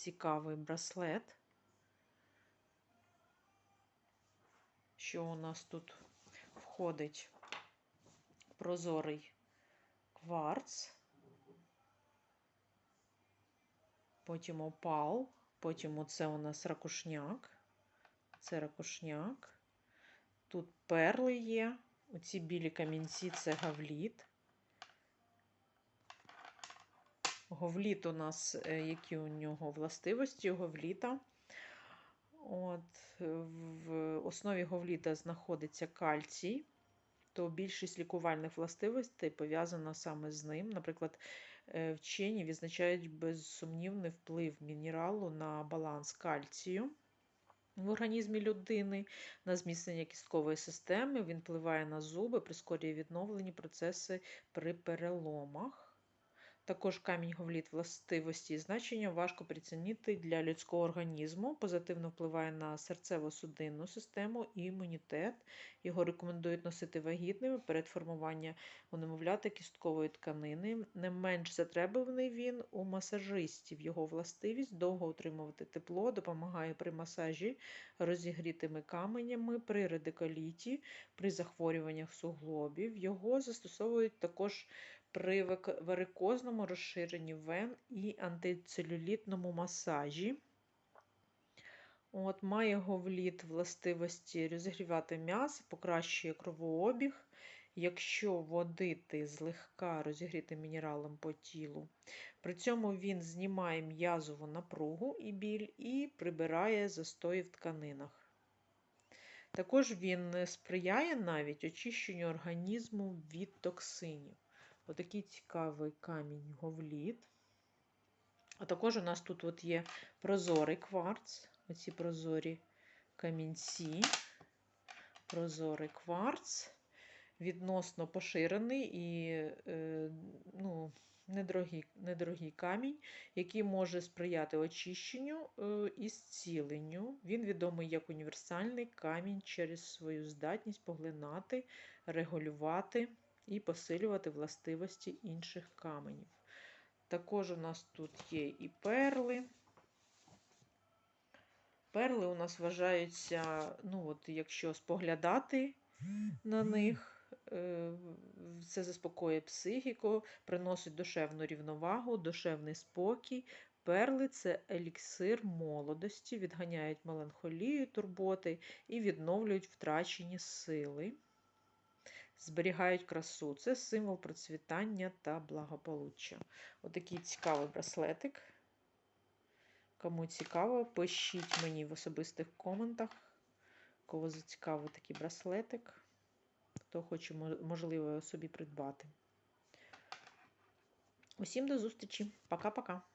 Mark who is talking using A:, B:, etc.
A: цікавий браслет. Що у нас тут входить? Прозорий кварц, потім опал, потім оце у нас ракушняк. Це ракушняк. Тут перли є. Оці білі камінці це гавліт. Говліт у нас, е, які у нього властивості говліта. От, в основі говліта знаходиться кальцій, то більшість лікувальних властивостей пов'язана саме з ним. Наприклад, е, вчені відзначають безсумнівний вплив мінералу на баланс кальцію в організмі людини, на зміцнення кісткової системи. Він впливає на зуби, прискорює відновлені процеси при переломах. Також камінь говліт властивості і значення важко прицінити для людського організму, позитивно впливає на серцево-судинну систему і імунітет. Його рекомендують носити вагітними перед формуванням у немовляти кісткової тканини. Не менш затребуваний він у масажистів. Його властивість довго утримувати тепло, допомагає при масажі розігрітими каменями, при радикаліті, при захворюваннях суглобів. Його застосовують також при варикозному розширенні вен і антицелюлітному масажі. От, має говліт властивості розігрівати м'ясо, покращує кровообіг, якщо водити злегка розігрітим мінералом по тілу. При цьому він знімає м'язову напругу і біль і прибирає застої в тканинах. Також він сприяє навіть очищенню організму від токсинів. Отакий цікавий камінь говліт. А також у нас тут от є прозорий кварц, оці прозорі камінці, прозорий кварц, відносно поширений і е, ну, недорогий, недорогий камінь, який може сприяти очищенню е, і зціленню. Він відомий як універсальний камінь через свою здатність поглинати, регулювати і посилювати властивості інших каменів. Також у нас тут є і перли. Перли у нас вважаються, ну от якщо споглядати на них, е, це заспокоює психіку, приносить душевну рівновагу, душевний спокій. Перли це еліксир молодості, відганяють меланхолію, турботи і відновлюють втрачені сили зберігають красу. Це символ процвітання та благополуччя. Отакий цікавий браслетик. Кому цікаво, пишіть мені в особистих коментах, кого зацікавив такий браслетик, хто хоче, можливо, собі придбати. Усім до зустрічі. Пока-пока.